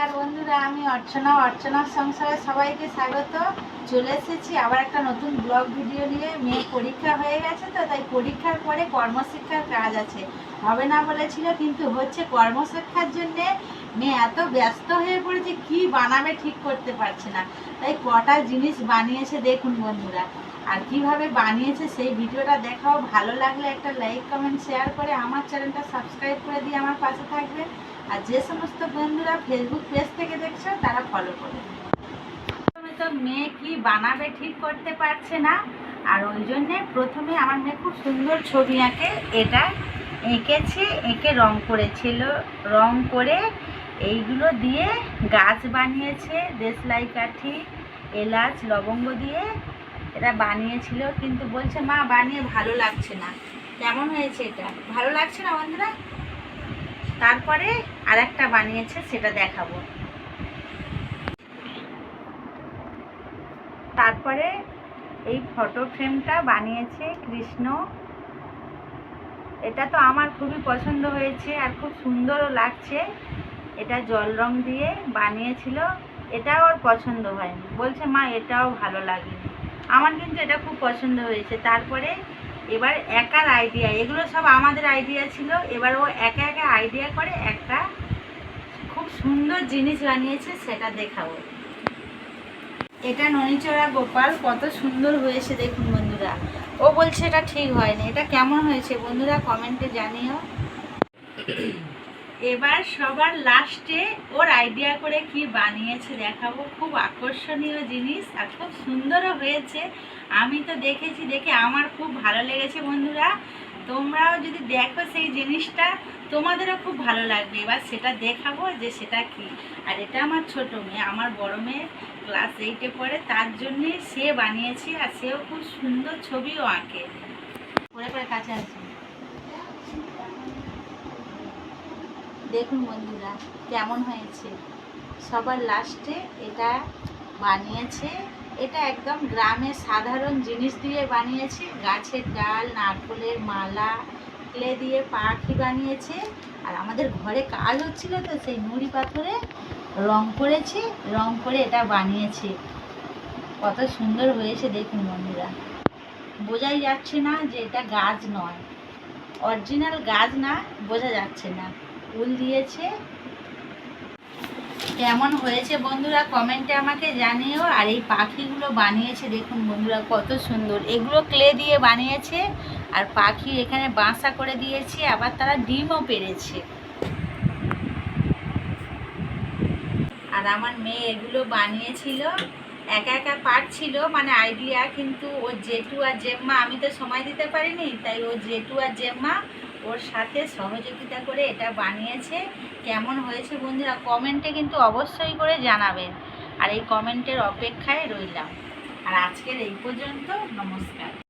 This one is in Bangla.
নমস্কার বন্ধুরা, আমি অর্চনা। অর্চনার সংসারে সবাইকে স্বাগত। চলে এসেছি আবার একটা নতুন ব্লগ ভিডিও নিয়ে। মেয়ে পরীক্ষা হয়ে গেছে তো, তাই পরীক্ষার পরে কর্মশিক্ষার কাজ আছে। হবে না বলেছিল, কিন্তু হচ্ছে কর্মশিক্ষার জন্যে মেয়ে এত ব্যস্ত হয়ে পড়েছে, কি বানাবে ঠিক করতে পারছে না। তাই কটা জিনিস বানিয়েছে দেখুন বন্ধুরা। আর কীভাবে বানিয়েছে সেই ভিডিওটা দেখাও। ভালো লাগলে একটা লাইক কমেন্ট শেয়ার করে আমার চ্যানেলটা সাবস্ক্রাইব করে দিয়ে আমার পাশে থাকবে আর যে সমস্ত বন্ধুরা ফেসবুক পেজ থেকে দেখছ, তারা ফলো প্রথমে তো মেয়ে কি বানাবে ঠিক করতে পারছে না, আর ওই জন্যে প্রথমে আমার মেয়ে খুব সুন্দর ছবি আঁকে। এটা এঁকেছে, এঁকে রং করেছিল, রং করে এইগুলো দিয়ে গাছ বানিয়েছে দেশলাই কাঠি এলাচ, লবঙ্গ দিয়ে এটা বানিয়েছিল, কিন্তু বলছে, মা, বানিয়ে ভালো লাগছে না। কেমন হয়েছে এটা? ভালো লাগছে না বন্ধুরা? তারপরে আরেকটা বানিয়েছে, সেটা দেখাবো। তারপরে এই ফটো ফ্রেমটা বানিয়েছে কৃষ্ণ। এটা তো আমার খুবই পছন্দ হয়েছে আর খুব সুন্দরও লাগছে। এটা জল রং দিয়ে বানিয়েছিল। এটাও ওর পছন্দ হয়নি। বলছে, মা, এটাও ভালো লাগেনি। আমার কিন্তু এটা খুব পছন্দ হয়েছে। তারপরে এবার একার আইডিয়া এগুলো সব আমাদের আইডিয়া ছিল। এবার ও একা একা আইডিয়া করে একটা খুব সুন্দর জিনিস বানিয়েছে, সেটা দেখাবো। এটা ননিচড়া গোপাল, কত সুন্দর হয়েছে দেখুন বন্ধুরা। ও বলছে এটা ঠিক হয়নি, এটা কেমন হয়েছে? বন্ধুরা কমেন্টে জানিও। এবার সবার লাস্টে ওর আইডিয়া করে কি বানিয়েছে দেখাবো। খুব আকর্ষণীয় জিনিস আর খুব সুন্দরও হয়েছে। আমি তো দেখেছি, দেখে আমার খুব ভালো লেগেছে বন্ধুরা। তোমরাও যদি দেখো সেই জিনিসটা, তোমাদেরও খুব ভালো লাগবে। এবার সেটা দেখাবো যে সেটা কি। আর এটা আমার ছোট মেয়ে, আমার বড় মেয়ে ক্লাস এইটে পড়ে, তার জন্যে সে বানিয়েছে আর সেও খুব সুন্দর ছবিও আঁকে। পরে পরে কাছে আছে দেখুন বন্ধুরা, কেমন হয়েছে? সবার লাস্টে এটা বানিয়েছে, এটা একদম গ্রামে সাধারণ জিনিস দিয়ে বানিয়েছে। গাছের ডাল, নারকলের মালা ক্লে দিয়ে পাখি বানিয়েছে। আর আমাদের ঘরে কাজ হচ্ছিল তো, সেই নুড়ি পাথরে রং করেছে, রং করে এটা বানিয়েছে। কত সুন্দর হয়েছে দেখুন বন্ধুরা। বোঝাই যাচ্ছে না যে এটা গাছ নয়। অরিজিনাল গাছ না, বোঝা যাচ্ছে না। উল দিয়েছে। কেমন হয়েছে বন্ধুরা কমেন্টে আমাকে জানিও। আর এই পাখিগুলো বানিয়েছে, দেখুন বন্ধুরা কত সুন্দর। এগুলো ক্লে দিয়ে বানিয়েছে, আর পাখি এখানে বাসা করে দিয়েছে, আবার তারা ডিমও পেরেছে। আর আমার মেয়ে এগুলো বানিয়েছিল, একা একা পারছিল মানে আইডিয়া কিন্তু ওর জেঠু আর জেম্মা, আমি তো সময় দিতে পারিনি, তাই ও জেঠু আর জেম্মা ওর সাথে সহযোগিতা করে এটা বানিয়েছে। কেমন হয়েছে বন্ধুরা কমেন্টে কিন্তু অবশ্যই করে জানাবেন। আর এই কমেন্টের অপেক্ষায় রইলাম। আর আজকের এই পর্যন্ত নমস্কার।